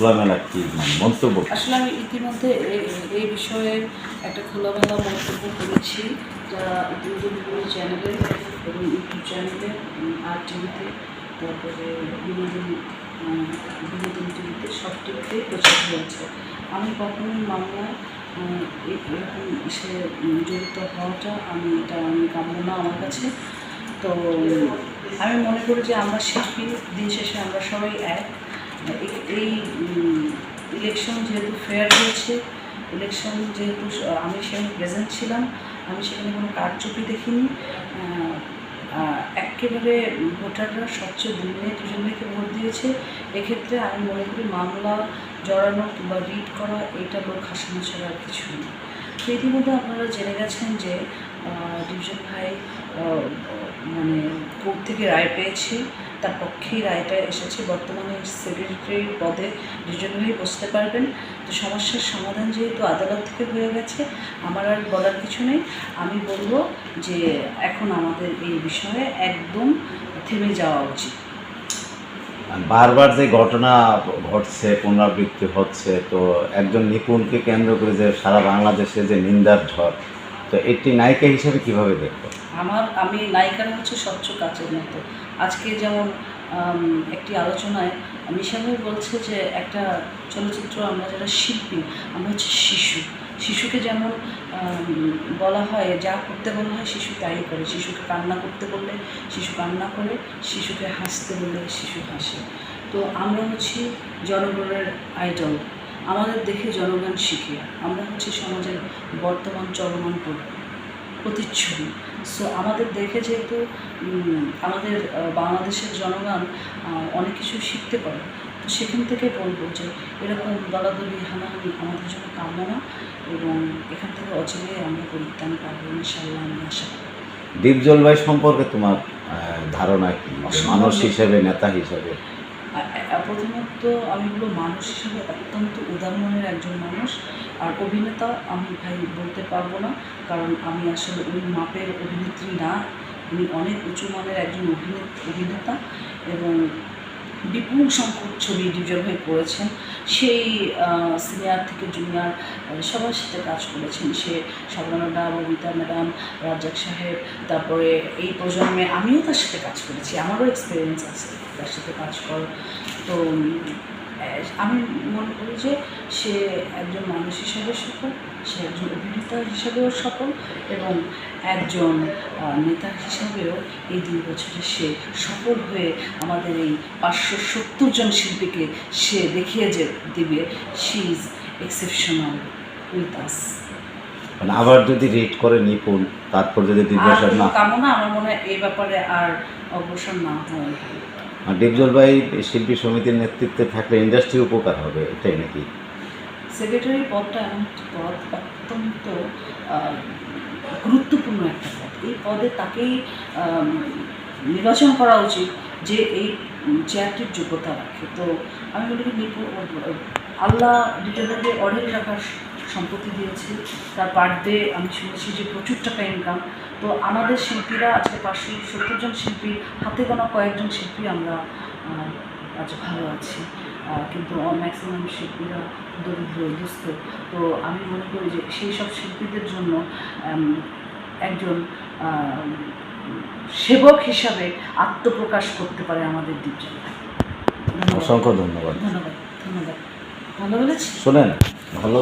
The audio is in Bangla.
খোলামেলা কি মানে মন্তব্য আসলে আমি ইতিমধ্যে এই বিষয়ে একটা খোলামেলা মন্তব্য করেছি যারা ইতিমধ্যে বিভিন্ন চ্যানেলে এবং ইউটিউব চ্যানেলে আর টিভিতে, তারপরে বিনোদন বিনোদন টিভিতে সব টিভিতে প্রচার হয়েছে। আমি কখনোই মামলায় এরকম সে জড়িত হওয়াটা আমি, এটা আমি কাম্য না আমার কাছে। তো, আমি মনে করি যে আমরা শিল্পী, দিন শেষে আমরা সবাই এক। এই- ইলেকশন যেহেতু ফেয়ার হয়েছে ইলেকশন যেহেতু আমি সেখানে প্রেজেন্ট ছিলাম, আমি সেখানে কোনো কারচুপি দেখিনি। একেবারে ভোটাররা স্বচ্ছ দিনে দুজনকে ভোট দিয়েছে। এক্ষেত্রে আমি মনে করি মামলা জড়ানো কিংবা রিড করা, এটা লোক হাসানো ছাড়া আর কিছু না। তো ইতিমধ্যে আপনারা জেনে গেছেন যে ডিভিশন ভাই মানে কোর্ট থেকে রায় পেয়েছে। তার পক্ষেই রায়টা এসেছে। বর্তমানে সেক্রেটারি পদে দুজন ভাই বসতে পারবেন। তো সমস্যার সমাধান যেহেতু আদালত থেকে হয়ে গেছে, আমার আর বলার কিছু নেই। আমি বলব যে এখন আমাদের এই বিষয়ে একদম থেমে যাওয়া উচিত। বারবার যে ঘটনা ঘটছে, পুনরাবৃত্তি হচ্ছে, তো একজন নিপুণকে কেন্দ্র করে যে সারা বাংলাদেশে যে নিন্দার ঝড়, তো একটি নায়িকা হিসেবে কীভাবে দেখো আমার, আমি নায়িকারা হচ্ছে স্বচ্ছ কাচের মতো। আজকে যেমন একটি আলোচনায় মিশামি বলছে যে, একটা চলচ্চিত্র আমরা যারা শিল্পী, আমরা হচ্ছে শিশু। শিশুকে যেমন বলা হয়, যা করতে বলা হয় শিশু তাই করে। শিশুকে কান্না করতে বললে শিশু কান্না করে, শিশুকে হাসতে বললে শিশু হাসে। তো আমরা হচ্ছি জনগণের আইডল। আমাদের দেখে জনগণ শিখে। আমরা হচ্ছে সমাজের বর্তমান চলমান প্র- প্রতিচ্ছবি। সো আমাদের দেখে যেহেতু আমাদের বাংলাদেশের জনগণ অনেক কিছু শিখতে পারে তো সেখান থেকে বলব যে এরকম দলাদলি হানাহানি আমাদের জন্য কাম্য না এবং এখান থেকে অচিরে আমরা পরিত্রাণ পাবো ইনশাল্লাহ আমি আশা করি। দীপজল ভাই সম্পর্কে তোমার ধারণা কি? মানুষ হিসেবে নেতা হিসেবে? প্রথমত আমি হলো মানুষ হিসেবে অত্যন্ত উদার মনের একজন মানুষ। আর অভিনেতা আমি ভাই বলতে পারব না, কারণ আমি আসলে ওই মাপের অভিনেত্রী না। উনি অনেক উঁচু মানের একজন অভিনে- অভিনেতা এবং বিপুল সংখ্যক ছবি ডিভিজন হয়ে পড়েছেন। সেই সিনিয়র থেকে জুনিয়র সবার সাথে কাজ করেছেন। সে সাবনা ম্যাডাম, অমিতা ম্যাডাম, রাজ্জাক সাহেব, তারপরে এই প্রজন্মে আমিও তার সাথে কাজ করেছি। আমারও এক্সপিরিয়েন্স আছে তার সাথে কাজ কর তো আমি মনে করি যে সে একজন মানুষ হিসাবে সফল সে একজন অভিনেতা হিসাবেও সফল এবং একজন নেতা হিসাবেও এই দুই বছরে সে সফল হয়ে আমাদের এই পাঁচশো সত্তর জন শিল্পীকে সে দেখিয়ে যে দিবে। She is exceptional with us মানে আবার যদি রিড করে নিপুণ তারপর যদি আর দিব্যাসার না কামনা আমার মনে হয় এই ব্যাপারে আর অগ্রসর না হয়। ডিপজল ভাই, শিল্পী সমিতির নেতৃত্বে থাকলে ইন্ডাস্ট্রির উপকার হবে, এটাই নাকি? সেক্রেটারি পদটা এমন একটি পদ, অত্যন্ত গুরুত্বপূর্ণ একটা পদ। এই পদে তাকেই নির্বাচন করা উচিত যে এই চেয়ারটির যোগ্যতা রাখে। তো আমি বলি করি নিপু- আল্লাহ ডিটেলকে অঢেল টাকার সম্পত্তি দিয়েছে। তার পার ডে আমি শুনেছি যে প্রচুর টাকা ইনকাম তো আমাদের শিল্পীরা আজকে পাঁচশো সত্তর জন শিল্পী হাতে গোনা কয়েকজন শিল্পী আমরা আজ ভালো আছি। কিন্তু ম্যাক্সিমাম শিল্পীরা দরিদ্র দুস্থ। তো আমি মনে করি যে সেই সব শিল্পীদের জন্য একজন সেবক হিসাবে আত্মপ্রকাশ করতে পারে আমাদের দ্বীপজন অসংখ্য ধন্যবাদ। ধন্যবাদ ধন্যবাদ। ভালো শোনেন ভালো